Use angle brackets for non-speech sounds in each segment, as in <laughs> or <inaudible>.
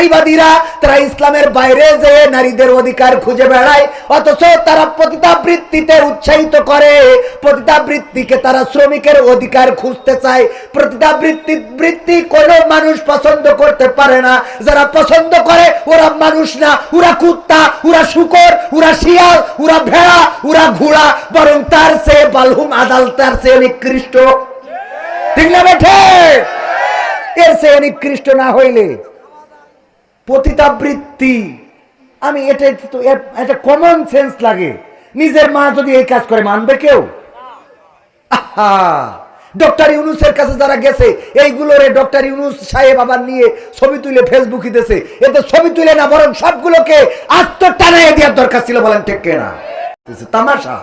নারীবাদীরা তারা ইসলামের বাইরে যে নারীদের অধিকার খুঁজে বেড়ায়, অথচ তারা পতিতাবৃত্তিতে উৎসাহিত করে। পতিতাবৃত্তিকে তারা শ্রমিকের অধিকার খুঁজতে চায়। পতিতাবৃত্তি বৃত্তি কোনো মানুষ পছন্দ করতে পারে না। যারা পছন্দ করে, ওরা মানুষ না। ওরা কুত্তা, ওরা শুকর, ওরা শিয়াল, ওরা ভেড়া, ওরা ঘোড়া, বরং তার চেয়ে বালহুম আদাল, তার চেয়ে নিকৃষ্ট। ঠিক না বেঠে? এর চেয়ে নিকৃষ্ট না হইলে পতিতাবৃত্তি। আমি এটা তো একটা কমন সেন্স লাগে। নিজের মা যদি এই কাজ করে, মানবে কেউ? ডক্টর ইউনুসের কাছে যারা গেছে এইগুলোরে ডক্টর ইউনুস সাহেব আবার নিয়ে ছবি তুলে ফেসবুকে দিয়েছে এতে ছবি তুলে না, বরং সবগুলোকে আত্মটানায় দেওয়ার দরকার ছিল বলেন ঠিক কেনা? তামাশা।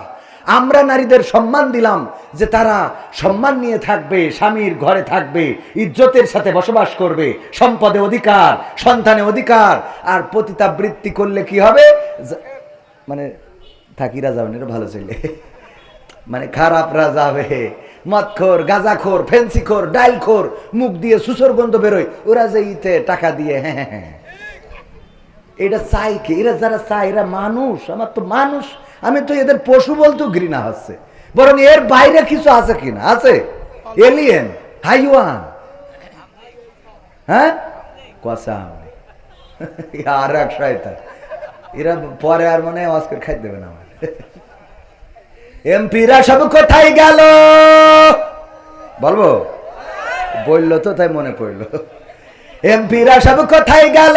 আমরা নারীদের সম্মান দিলাম যে তারা সম্মান নিয়ে থাকবে, স্বামীর ঘরে থাকবে, ইজ্জতের সাথে বসবাস করবে, সম্পদে অধিকার, সন্তানে অধিকার। আর পতিতাবৃত্তি করলে কি হবে? মানে থাকিরা যাবেন এটা ভালো ছেলে। মানে খারাপ খারাপরা যাবে মদখোর, গাঁজাখোর, ফেন্সিখোর, ডাইলখোর, মুখ দিয়ে সুসর গন্ধ বেরোয়, ওরা যে ইতে টাকা দিয়ে হ্যাঁ হ্যাঁ হ্যাঁ। এটা চাই কি? এরা যারা চায়, এরা মানুষ। আমার তো মানুষ। আমি তো এদের পশু বলতেও ঘৃণা হচ্ছে। বরং এর বাইরে কিছু আছে কিনা? আছে? এলিয়েন, হাইওয়ান। হ্যাঁ? কষা আর এক শয়তান। এরা পরে আর মনে হয় অস্কার খাই দেবে না আমার এমপিরা সব কোথায় গেল? বলব? বলল তো, তাই মনে পড়ল। এমপিরা সব কোথায় গেল?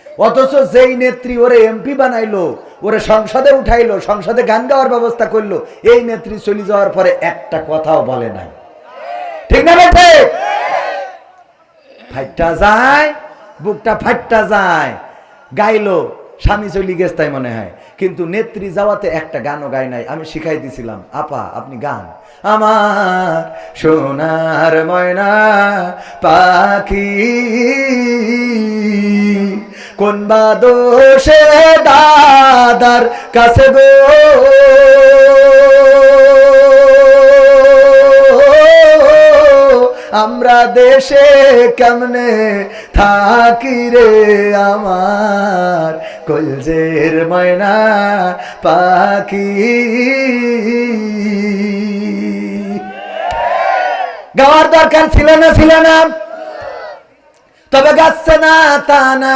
অথচ যেই নেত্রী ওরে এমপি বানাইলো, ওরে সংসদে উঠাইলো, সংসদে গান গাওয়ার ব্যবস্থা করল, এই নেত্রী চলে যাওয়ার পরে একটা কথাও বলে নাই। ঠিক না বেঠে ফাইটটা যায়, বুকটা ফাইটটা যায়, গাইলো, স্বামী চলি গেছে তাই মনে হয়। কিন্তু নেত্রী যাওয়াতে একটা গানও গায় নাই, আমি শিখাই দিছিলাম, আপা, আপনি গান। আমার সোনার ময়না পাখি কোন বা দোষে দাদার কাছে গো? আমরা দেশে কেমনে থাকি রে আমার? কলজের ময়না পাখি। গাওয়ার দরকার ছিল না ছিল না। তবে গাচ্ছে না তা না।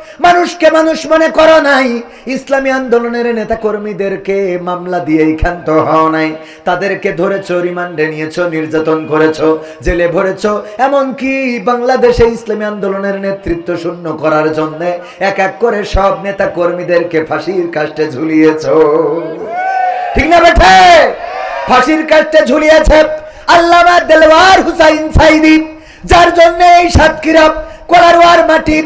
মানুষকে মানুষ মনে করো নাই। ইসলামী আন্দোলনের নেতা কর্মীদেরকে মামলা দিয়েই ক্ষান্ত হও নাই। তাদেরকে ধরেছ, রিমান্ডে নিয়েছ, নির্যাতন করেছ, জেলে ভরেছ। এমনকি বাংলাদেশে ইসলামী আন্দোলনের নেতৃত্ব শূন্য করার জন্য এক এক করে সব নেতা কর্মীদেরকে ফাঁসির কাষ্টে ঝুলিয়েছ। ঠিক না বেঠে? ফাঁসির কাষ্টে ঝুলিয়েছে আল্লামা হুসাইন সাইদি, যার জন্য এই সাতক্ষীরা কোলারওয়ার মাটির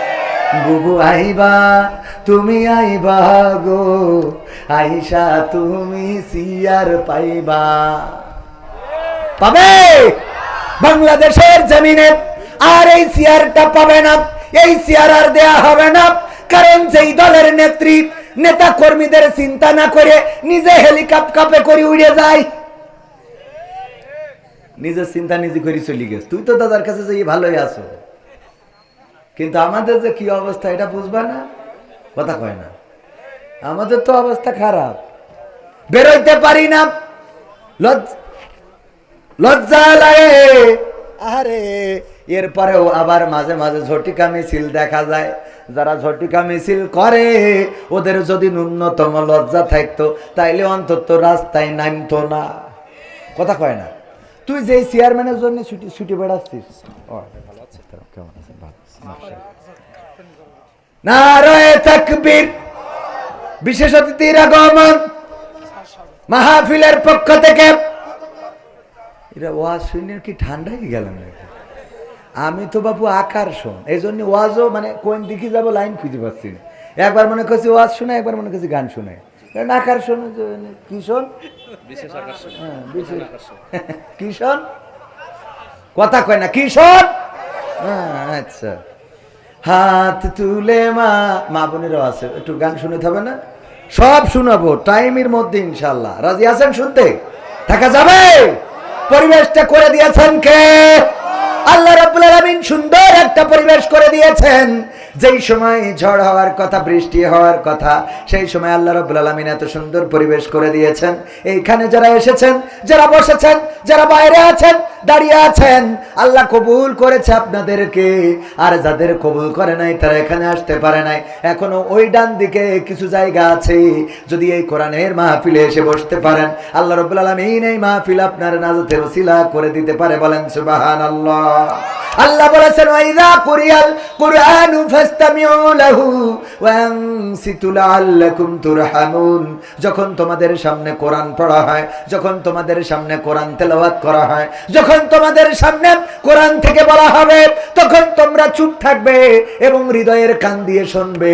বুবু আইবা, তুমি আইবা গো। আইসা তুমি সিয়ার পাইবা। পাবে? বাংলাদেশের জমিনে আর এই সিয়ারটা পাবে না। এই সিয়ার আর দেয়া হবে না। কারণ যেই দলের নেত্রী, নেতা কর্মীদের চিন্তা না করে নিজে হেলিকপ্টারে করে উড়ে যায়। নিজের চিন্তা নিজে করে চলে গেছে। তুই তো দাদার কাছে যে ভালোই আছো। কিন্তু আমাদের যে কি অবস্থা, এটা বুঝবা না? কথা কয় না। আমাদের তো অবস্থা খারাপ। বেরোইতে পারি না। লজ- লজ্জা লাগে। আরে, এরপরেও আবার মাঝে মাঝে ঝটিকা মিছিল দেখা যায়। যারা ঝটিকা মিছিল করে, ওদের যদি ন্যূনতম লজ্জা থাকতো, তাইলে অন্তত রাস্তায় নামতো না। কথা কয় না। তুই যে চেয়ারম্যানের জন্য ছুটি ছুটি বেড়াচ্ছিস। কেমন আছেন? ভালো। নারায় তাকবীর। বিশেষ অতিথির আগমন। মাহফিলের পক্ষ থেকে। এরা ওয়াজ শুনে কি ঠান্ডাই গেলাম আমি তো বাবু আকার শোন এই জন্য ওয়াজও মানে কোন দিকে যাব লাইন খুঁজে পাচ্ছি না। একবার মনে করছি ওয়াজ শুনে একবার মনে করছি গান শুনে। কারণ আকার শোন কি শোন? হ্যাঁ, <laughs> কথা কয় না কি শোন? হ্যাঁ, আচ্ছা। হাত তুলে মা মা বোনেরও আছে, একটু গান শুনতে হবে না? সব শোনাবো, টাইমের মধ্যে ইনশাল্লাহ রাজি আছেন শুনতে? থাকা যাবে? পরিবেশটা করে দিয়েছেন কে? আল্লাহ রাব্বুল আলামিন সুন্দর একটা পরিবেশ করে দিয়েছেন। যেই সময় ঝড় হওয়ার কথা, বৃষ্টি হওয়ার কথা, সেই সময় আল্লাহ রাব্বুল আলামিন এত সুন্দর পরিবেশ করে দিয়েছেন। এইখানে যারা এসেছেন, যারা বসেছেন, যারা বাইরে আছেন, দাঁড়িয়ে আছেন, আল্লাহ কবুল করেছে আপনাদেরকে। আর যাদের কবুল করে নাই, তারা এখানে আসতে পারে নাই। এখনও ওই ডান দিকে কিছু জায়গা আছে। যদি এই কোরআনের মাহফিলে এসে বসতে পারেন, আল্লাহ রব্বুল আলামিন এই মাহফিল আপনার নাজাতের ওসিলা করে দিতে পারে বলেন সুবাহান আল্লাহ আল্লাহ বলেছেন ওয়াইদা কুরিয়াল কুরআনু যখন তোমাদের সামনে কোরআন পড়া হয়, যখন তোমাদের সামনে কোরআন তেলাওয়াত করা হয়, যখন তোমাদের সামনে কোরআন থেকে বলা হবে, তখন তোমরা চুপ থাকবে এবং হৃদয়ের কান দিয়ে শুনবে,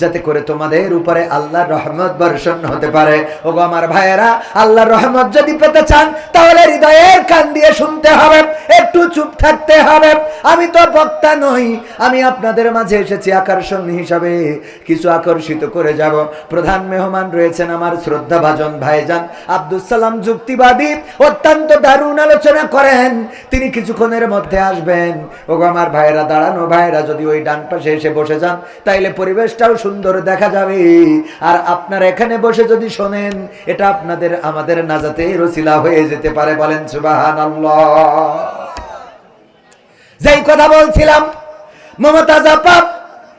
যাতে করে তোমাদের উপরে আল্লাহর রহমত বর্ষণ হতে পারে। ওগো আমার ভাইয়েরা, আল্লাহর রহমত যদি পেতে চান, তাহলে হৃদয়ের কান দিয়ে শুনতে হবে, একটু চুপ থাকতে হবে। আমি তো বক্তা নই, আমি আপনাদের মাঝে এসেছি আকর্ষণ হিসাবে। কিছু আকর্ষিত করে যাব। প্রধান মেহমান রয়েছেন আমার শ্রদ্ধা ভাজন ভাইজান। আব্দুল সালাম যুক্তিবাদী, অত্যন্ত দারুণ আলোচনা করেন। তিনি কিছুক্ষণের মধ্যে আসবেন। ওগো আমার ভাইয়েরা, দাঁড়ানো ভাইয়েরা, যদি ওই ডান পাশে এসে বসে যান, তাইলে পরিবেশটাও সুন্দর দেখা যাবে। আর আপনারা এখানে বসে যদি শোনেন, এটা আপনাদের আমাদের নাজাতে রসিলা হয়ে যেতে পারে বলেন সুবাহান যেই কথা বলছিলাম মমতাজ আপা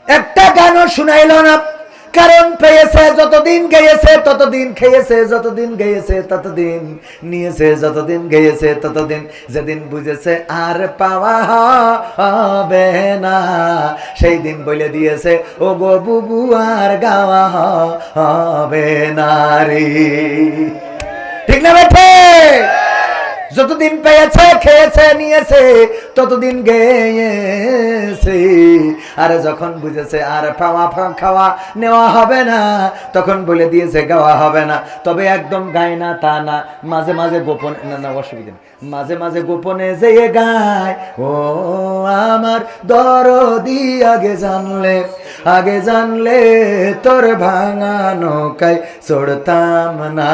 একটা গানও শুনাইল না। কারণ পেয়েছে যতদিন গেয়েছে, ততদিন খেয়েছে, যতদিন গেয়েছে, ততদিন নিয়েছে, যতদিন গেয়েছে, ততদিন যেদিন বুঝেছে আর পাওয়া হবে না সেই দিন বলে দিয়েছে ও গো বুবু, আর গাওয়া হবে না রে। ঠিক না বেঠে? যতদিন পেয়েছে, খেয়েছে, নিয়েছে, ততদিন গেয়েছে আর যখন বুঝেছে, আর পাওয়া খাওয়া নেওয়া হবে না, তখন বলে দিয়েছে, গাওয়া হবে না। তবে একদম গায় না, তা না। মাঝে মাঝে গোপন, না না, অসুবিধা নেই। মাঝে মাঝে গোপনে যে গায়, ও আমার দরদি, আগে জানলে আগে জানলে তোর ভাঙা নৌকায় চড়তাম না।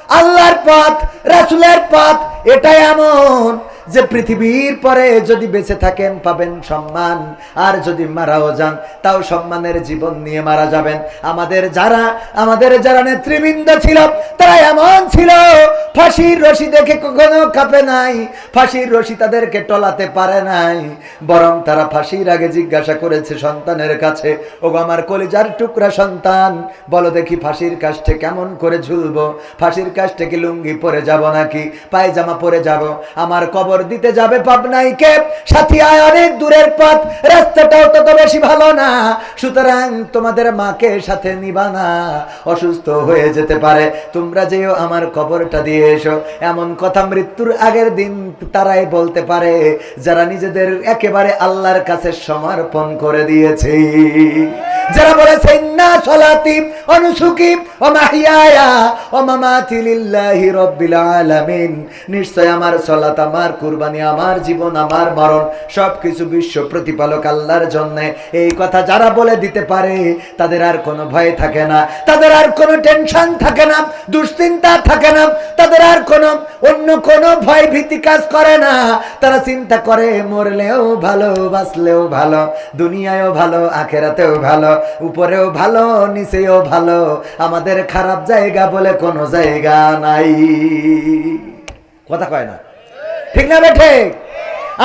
আল্লাহর পথ রাসুলের পথ এটাই এমন। যে পৃথিবীর পরে যদি বেঁচে থাকেন, পাবেন সম্মান। আর যদি মারাও যান, তাও সম্মানের জীবন নিয়ে মারা যাবেন। আমাদের যারা আমাদের যারা নেতৃবৃন্দ ছিল, তারা এমন ছিল, ফাঁসির রশি দেখে কখনো কাঁপে নাই, ফাঁসির রশি তাদেরকে টলাতে পারে নাই। বরং তারা ফাঁসির আগে জিজ্ঞাসা করেছে সন্তানের কাছে ও আমার কলিজার টুকরা সন্তান, বলো দেখি ফাঁসির কাজটা কেমন করে ঝুলবো? ফাঁসির কাজটা কি লুঙ্গি পরে যাব নাকি? পায়জামা পরে যাব? আমার কবর দিতে যাবে পাবনাইকে। সাথী, আয় অনেক দূরের পথ, রাস্তাটাও তত বেশি ভালো না। সুতরাং তোমাদের মাকে সাথে নিবা না। অসুস্থ হয়ে যেতে পারে। তোমরা যেও আমার খবরটা দিয়ে এসো। এমন কথা মৃত্যুর আগের দিন তারাই বলতে পারে, যারা নিজেদের একেবারে আল্লাহর কাছে সমর্পণ করে দিয়েছে। যারা বলেছে না সলাতি অনুসুকি ও মাহিয়ায়া ও রব্বিল আলামিন। নিশ্চয় আমার সলাত, আমার কুরবানি, আমার জীবন, আমার মরণ বিশ্ব প্রতিপালক আল্লাহর জন্য। এই কথা যারা বলে দিতে পারে, তাদের আর কোনো ভয় থাকে না, তাদের আর কোনো টেনশন থাকে না, দুশ্চিন্তা থাকে না, তাদের আর কোনো, অন্য কোনো ভয় ভীতি কাজ করে না। তারা চিন্তা করে, মরলেও ভালো, বাঁচলেও ভালো, দুনিয়ায়ও ভালো, আখেরাতেও ভালো। উপরেও ভালো, নিচেও ভালো। আমাদের খারাপ জায়গা বলে কোনো জায়গা নাই। কথা কয় না? ঠিক না বেঠে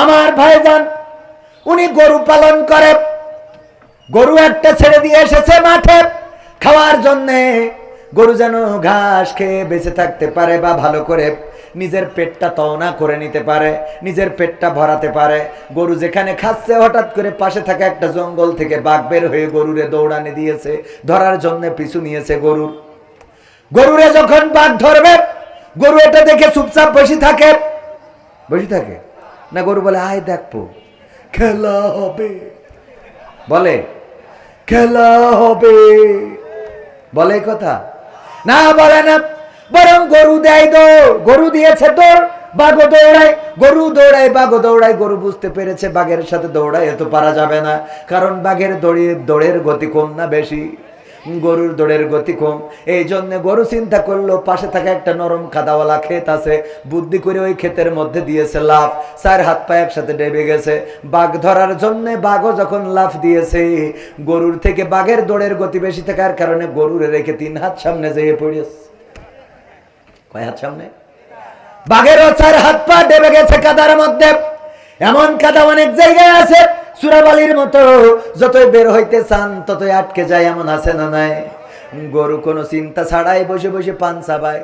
আমার ভাইজান, উনি গরু পালন করে। গরু একটা ছেড়ে দিয়ে এসেছে মাঠে। খাওয়ার জন্যে গরু যেন ঘাস খেয়ে বেঁচে থাকতে পারে বা ভালো করে নিজের পেটটা তওনা করে নিতে পারে, নিজের পেটটা ভরাতে পারে। গরু যেখানে খাচ্ছে, হঠাৎ করে পাশে থাকা একটা জঙ্গল থেকে বাঘ বের হয়ে গরুরে দৌড়ানি দিয়েছে, ধরার জন্য পিছু নিয়েছে গরুর। গরুরে যখন বাঘ ধরবে, গরু এটা দেখে চুপচাপ বসে থাকে। বসে থাকে? না গরু বলে, আয় দেখব খেলা হবে। বলে, খেলা হবে। বলে কথা। না, বলে না। বরং গরু দেয় দৌড়। গরু দিয়েছে দৌড়, বাঘও দৌড়ায়। গরু দৌড়ায়, বাঘও দৌড়ায়। গরু বুঝতে পেরেছে বাঘের সাথে দৌড়ায় এত পারা যাবে না। কারণ বাঘের দড়ি, দৌড়ের গতি কম না বেশি। গরুর দৌড়ের গতি কম। এই জন্য গরু চিন্তা করল, পাশে থাকা একটা নরম কাদাওয়ালা ক্ষেত আছে। বুদ্ধি করে ওই ক্ষেতের মধ্যে দিয়েছে লাফ। চার হাত পা একসাথে ডেবে গেছে। বাঘ ধরার জন্য বাঘও যখন লাফ দিয়েছে, গরুর থেকে বাঘের দৌড়ের গতি বেশি থাকার কারণে গরুর রেখে তিন হাত সামনে যেয়ে পড়েছে। চার হাত পা গেছে মধ্যে। এমন অনেক জায়গায় আছে মতো। যতই বের হইতে চান, ততই আটকে যায়, এমন আছে না নাই? গরু কোনো চিন্তা ছাড়াই বসে বসে পান চাবায়।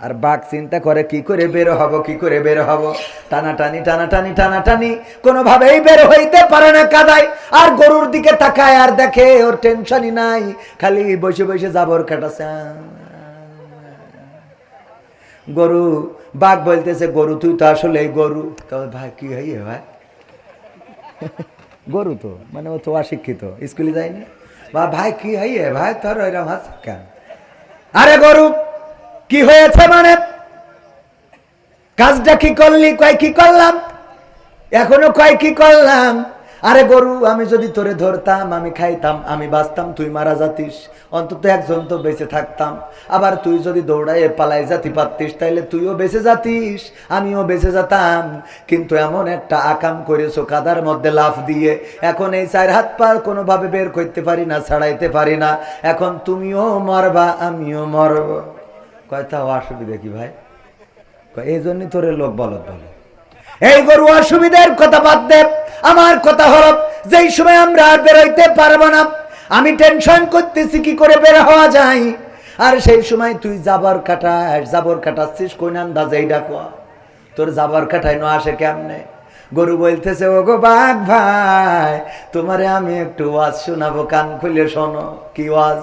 আর বাঘ চিন্তা করে, কি করে বের হব, কি করে বের হব? টানাটানি টানাটানি টানাটানি, কোনোভাবেই বের হইতে পারে না কাদায়। আর গরুর দিকে তাকায়, আর দেখে ওর টেনশনই নাই। খালি বসে বসে জাবর কাটাছে। গরু, বাঘ বলতেছে, গরু, তুই তো আসলে গরু। ভাই, কি হইয়ে ভাই? গরু তো মানে ও তো অশিক্ষিত, স্কুলে যায়নি। বা ভাই, কি হইয়ে ভাই? তোর ওইরকম হাস কেন? আরে গরু কি হয়েছে মানে? কাজটা কি করলি, কয় কি করলাম? এখনও কয় কি করলাম? আরে গরু, আমি যদি তোরে ধরতাম, আমি খাইতাম, আমি বাঁচতাম, তুই মারা যাতিস। অন্তত একজন তো বেঁচে থাকতাম। আবার তুই যদি দৌড়াইয়ে পালাই যাতি পারতিস, তাইলে তুইও বেঁচে যাতিস, আমিও বেঁচে যেতাম। কিন্তু এমন একটা আকাম করেছ কাদার মধ্যে লাফ দিয়ে। এখন এই চার হাত পার কোনোভাবে বের করতে পারি না, ছাড়াইতে পারি না। এখন তুমিও মরবা, আমিও মরব। কয়, তাও অসুবিধা কি ভাই? এই জন্যই তোরে লোক বলত বলে। এই গরু অসুবিধার কথা বাদ দে। আমার কথা হলো, যেই সময় আমরা আর বেরোইতে পারব না, আমি টেনশন করতেছি, কি করে বের হওয়া যায়? আর সেই সময় তুই জাবর কাটাস, জাবর কাটাচ্ছিস কোন আন্দাজে এই ডাকুয়া তোর জাবর কাটাই না আসে কেমনে? গরু বলতেছে ও গো বাঘ ভাই, তোমারে আমি একটু ওয়াজ শোনাবো, কান খুলে শোনো, কি ওয়াজ?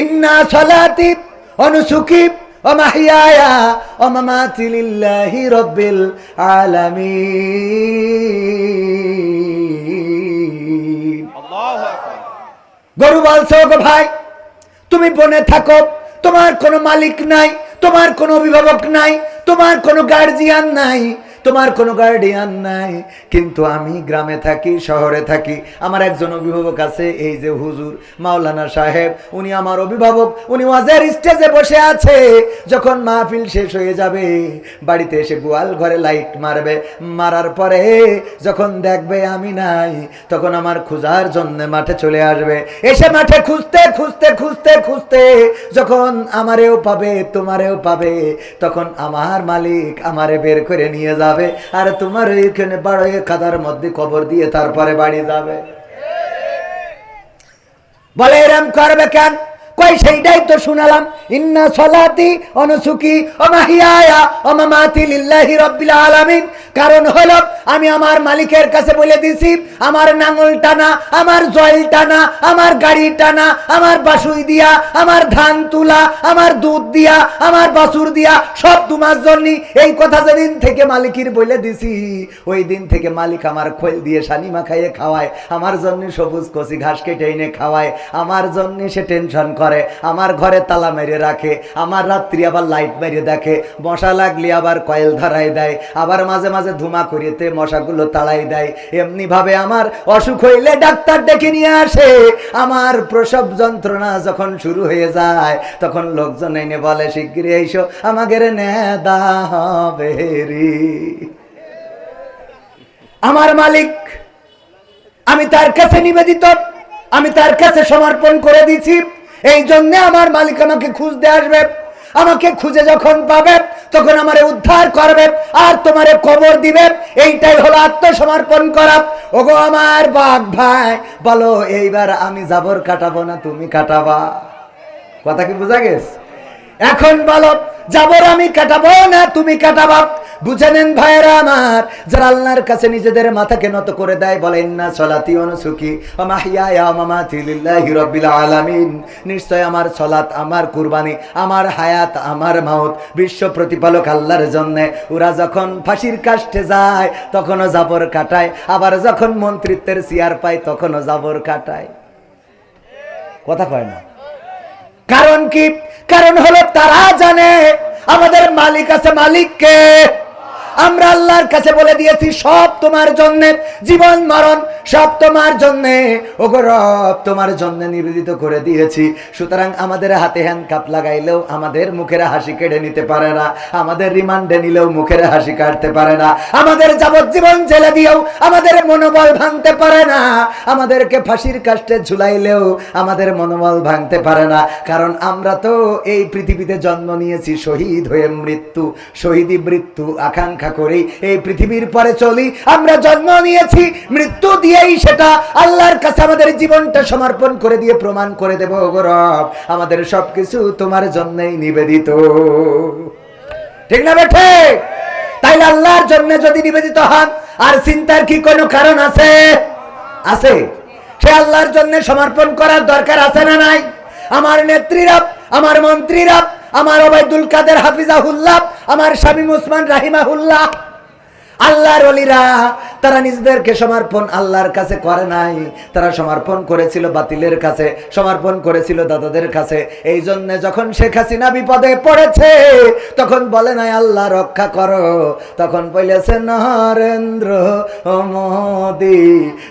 ইন্না সালাতি অনুসুকি অমাহিয়ায়া অমামাতি লিল্লাহি রব্বিল আলামিন। গরু বলছো গো ভাই তুমি বনে থাকো তোমার কোনো মালিক নাই তোমার কোনো অভিভাবক নাই তোমার কোনো গার্জিয়ান নাই তোমার কোনো গার্ডিয়ান নাই। কিন্তু আমি গ্রামে থাকি, শহরে থাকি। আমার একজন অভিভাবক আছে, এই যে হুজুর মাওলানা সাহেব, উনি আমার অভিভাবক। উনি ওয়াজের স্টেজে বসে আছে। যখন মাহফিল শেষ হয়ে যাবে, বাড়িতে এসে গোয়াল ঘরে লাইট মারবে। মারার পরে যখন দেখবে আমি নাই, তখন আমার খোঁজার জন্য মাঠে চলে আসবে। এসে মাঠে খুঁজতে খুঁজতে খুঁজতে খুঁজতে যখন আমারেও পাবে, তোমারেও পাবে, তখন আমার মালিক আমারে বের করে নিয়ে যাবে। আর তোমার এইখানে বাড়ে খাদার মধ্যে খবর দিয়ে তারপরে বাড়ি যাবে। বলে এরম করবে কেন? কই সেইটাই তো শুনালাম। ইন্না সলাতি অনুসুকি অমাহিয়ায়া অমামাতি লিল্লাহি রাব্বিল আলামিন। কারণ হলো, আমি আমার মালিকের কাছে বলে দিছি, আমার নাঙল টানা আমার জল টানা আমার গাড়ি টানা আমার বাসুই দিয়া, আমার ধান তুলা, আমার দুধ দিয়া, আমার বাসুর দিয়া, সব তোমার জন্য এই কথা যেদিন থেকে মালিকের বলে দিছি, ওই দিন থেকে মালিক আমার খোল দিয়ে শানি মাখাইয়ে খাওয়ায়। আমার জন্য সবুজ কচি ঘাস কেটে এনে খাওয়ায়। আমার জন্য সে টেনশন করে। আমার ঘরে তালা মেরে রাখে, আমার রাত্রি আবার লাইট মেরে দেখে, মশা লাগলে আবার কয়েল ধরাই দেয়, আবার মাঝে মাঝে ধুমা করিতে মশাগুলো তাড়াই দেয়। এমনি ভাবে আমার অসুখ হইলে ডাক্তার ডেকে নিয়ে আসে। আমার প্রসব যন্ত্রণা যখন শুরু হয়ে যায়, তখন লোকজন এনে বলে শিগগিরি এইসো আমাদের নেদা আমার মালিক, আমি তার কাছে নিবেদিত, আমি তার কাছে সমর্পণ করে দিছি এই জন্যে আমার মালিক আমাকে খুঁজতে আসবে। আমাকে খুঁজে যখন পাবে, তখন আমারে উদ্ধার করবে আর তোমারে কবর দিবে। এইটাই হলো আত্মসমর্পণ করা। ওগো আমার বাঘ ভাই, বলো এইবার আমি জাবর কাটাবো না তুমি কাটাবা? কথা কি বোঝা গেছে? এখন বলো, যাবর আমি কাটাবো না, তুমি কাটাবা? বুঝে নেন ভাইয়েরা আমার, যারা আল্লাহর কাছে নিজেদের মাথাকে নত করে দেয়, বলেন না, সলাতি অনুসুখী। আলামিন। নিশ্চয় আমার সলাত আমার কুরবানি, আমার হায়াত, আমার মাউত, বিশ্ব প্রতিপালক আল্লাহর জন্য। ওরা যখন ফাঁসির কাষ্টে যায়, তখনও জাবর কাটায়। আবার যখন মন্ত্রিত্বের চেয়ার পায়, তখনও জাবর কাটায়। কথা কয় না? কারণ কি? কারণ হলো তারা জানে আমাদের মালিক আছে মালিককে। আমরা আল্লাহর কাছে বলে দিয়েছি, সব তোমার জন্য, জীবন, মরণ, সব তোমার জন্য। ওগো রব, তোমার জন্য নিবেদিত করে দিয়েছি। সুতরাং আমাদের হাতে হ্যান্ড কাপ লাগাইলেও আমাদের মুখের হাসি কেড়ে নিতে পারে না। আমাদের রিমান্ডে নিলেও মুখের হাসি কাটতে পারে না। আমাদের যাবজ্জীবন জেলে দিয়েও আমাদের মনোবল ভাঙতে পারে না। আমাদেরকে ফাঁসির কাষ্টে ঝুলাইলেও আমাদের মনোবল ভাঙতে পারে না। কারণ আমরা তো এই পৃথিবীতে জন্ম নিয়েছি, শহীদ হয়ে মৃত্যু, শহীদি মৃত্যু, আকাঙ্ক্ষা করেই এই পৃথিবীর পরে চলি। আমরা জন্ম নিয়েছি, মৃত্যু দিয়েই সেটা আল্লাহর কাছে আমাদের জীবনটা সমর্পণ করে দিয়ে প্রমাণ করে দেব গৌরব আমাদের সবকিছু তোমার জন্যই নিবেদিত। ঠিক না বেঠে তাইলে আল্লাহর জন্য যদি নিবেদিত হন, আর চিন্তার কি কোনো কারণ আছে? আছে। সে আল্লাহর জন্য সমর্পণ করার দরকার আছে না নাই? আমার নেত্রীরা আমার মন্ত্রীরা আমার ওবায়দুল কাদের হাফিজাহুল্লাহ আমার শামীম উসমান রাহিমাহুল্লাহ। আল্লাহর অলিরা তারা নিজেদেরকে সমর্পণ আল্লাহর কাছে করে নাই। তারা সমর্পণ করেছিল বাতিলের কাছে সমর্পণ করেছিল দাদাদের কাছে। এই জন্য যখন শেখ হাসিনা বিপদে পড়েছে তখন বলে নাই আল্লাহ রক্ষা করো। তখন বলেছে নরেন্দ্র ও মোদি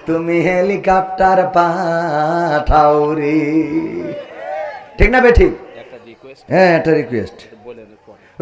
তুমি হেলিকপ্টার পাঠাও রে। ঠিক না বে ঠিক? হ্যাঁ একটা রিকোয়েস্ট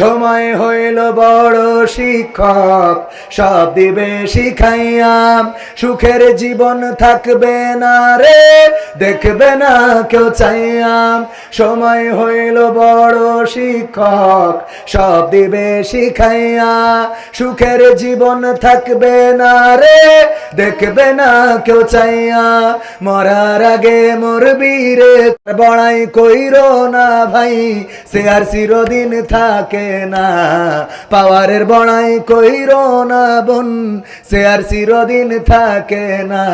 সময় হইল বড় শিক্ষক, সব দিবে শিখাইয়াম। সুখের জীবন থাকবে না রে, দেখবে না কেউ চাইয়াম। সময় হইল বড় শিক্ষক, সব দিবে শিখাইয়া। সুখের জীবন থাকবে না রে, দেখবে না কেউ চাইয়া। মরার আগে মরবি রে বড়াই কইরো না ভাই, সে আর চিরদিন থাকে না। পাওয়ারের বড়াই কইরো না বোন, সে আর চিরদিন থাকে না।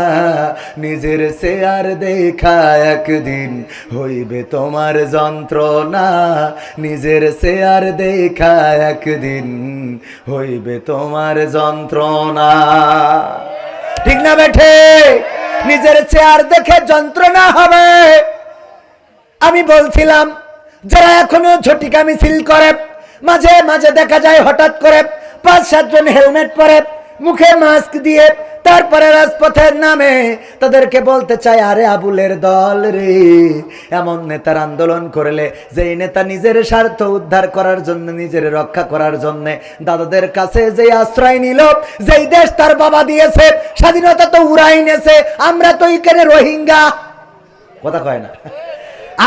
নিজের সে আর দেখা একদিন হইবে তোমার যন্ত্রণা। নিজের সে আর দেখা একদিন হইবে তোমার যন্ত্রণা। ঠিক না বেঠে? নিজের চেয়ার দেখে যন্ত্রণা হবে। আমি বলছিলাম, যারা এখনও ঝটিকা মিছিল করে মাঝে মাঝে দেখা যায় হঠাৎ করে পাঁচ সাতজন হেলমেট পরে, মুখে মাস্ক দিয়ে তারপরে রাজপথের নামে তাদেরকে বলতে চাই আরে আবুলের দল রে। এমন নেতার আন্দোলন করলে, যেই নেতা নিজের স্বার্থ উদ্ধার করার জন্য, নিজের রক্ষা করার জন্য, দাদাদের কাছে যে আশ্রয় নিল, যেই দেশ তার বাবা দিয়েছে, স্বাধীনতা তো উড়াই নেছে, আমরা তো এখানে রোহিঙ্গা। কথা কয় না।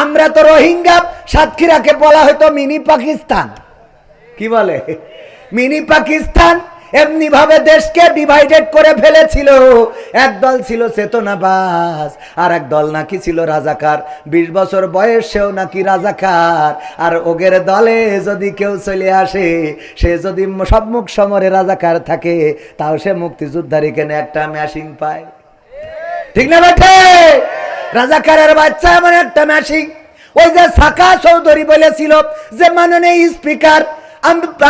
আমরা তো রোহিঙ্গা, সাতক্ষীরাকে বলা হয়তো মিনি পাকিস্তান। কি বলে? মিনি পাকিস্তান এমনি ভাবে দেশকে ডিভাইডেড করে ফেলেছিল। একদল ছিল চেতনাবাস আর এক দল নাকি ছিল রাজাকার। বিশ বছর বয়সেও নাকি রাজাকার। আর ওগের দলে যদি কেউ চলে আসে, সে যদি সম্মুখ সমরে রাজাকার থাকে, তাও সে মুক্তিযোদ্ধার এখানে একটা মেশিন পায়। ঠিক না বেঠে রাজাকারের বাচ্চা এমন একটা মেশিন ওই যে সাকা চৌধুরী বলেছিল যে মাননীয় স্পিকার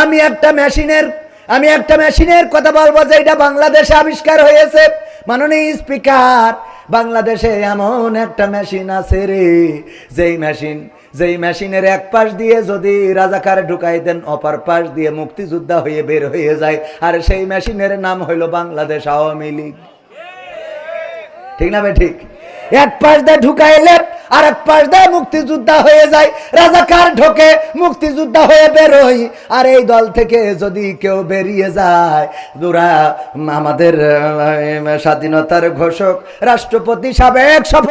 আমি একটা মেশিনের, আমি একটা মেশিনের কথা বলব যে এটা বাংলাদেশে আবিষ্কার হয়েছে। মাননীয় স্পিকার, বাংলাদেশে এমন একটা মেশিন আছে রে। যেই মেশিন, যেই মেশিনের এক পাশ দিয়ে যদি রাজাকার ঢুকাই দেন, অপর পাশ দিয়ে মুক্তিযোদ্ধা হয়ে বের হয়ে যায়। আর সেই মেশিনের নাম হইল বাংলাদেশ আওয়ামী লীগ। ঠিক না ভাই ঠিক? এক পাশ দিয়ে ঢুকাইলে আর এক পাশ দিয়ে মুক্তিযোদ্ধা হয়ে যায়। রাজাকার ঢোকে, মুক্তিযোদ্ধা হয়ে বেরোই আর এই দল থেকে যদি কেউ বেরিয়ে যায়, দুরা আমাদের স্বাধীনতার ঘোষক, রাষ্ট্রপতি সাবেক সফল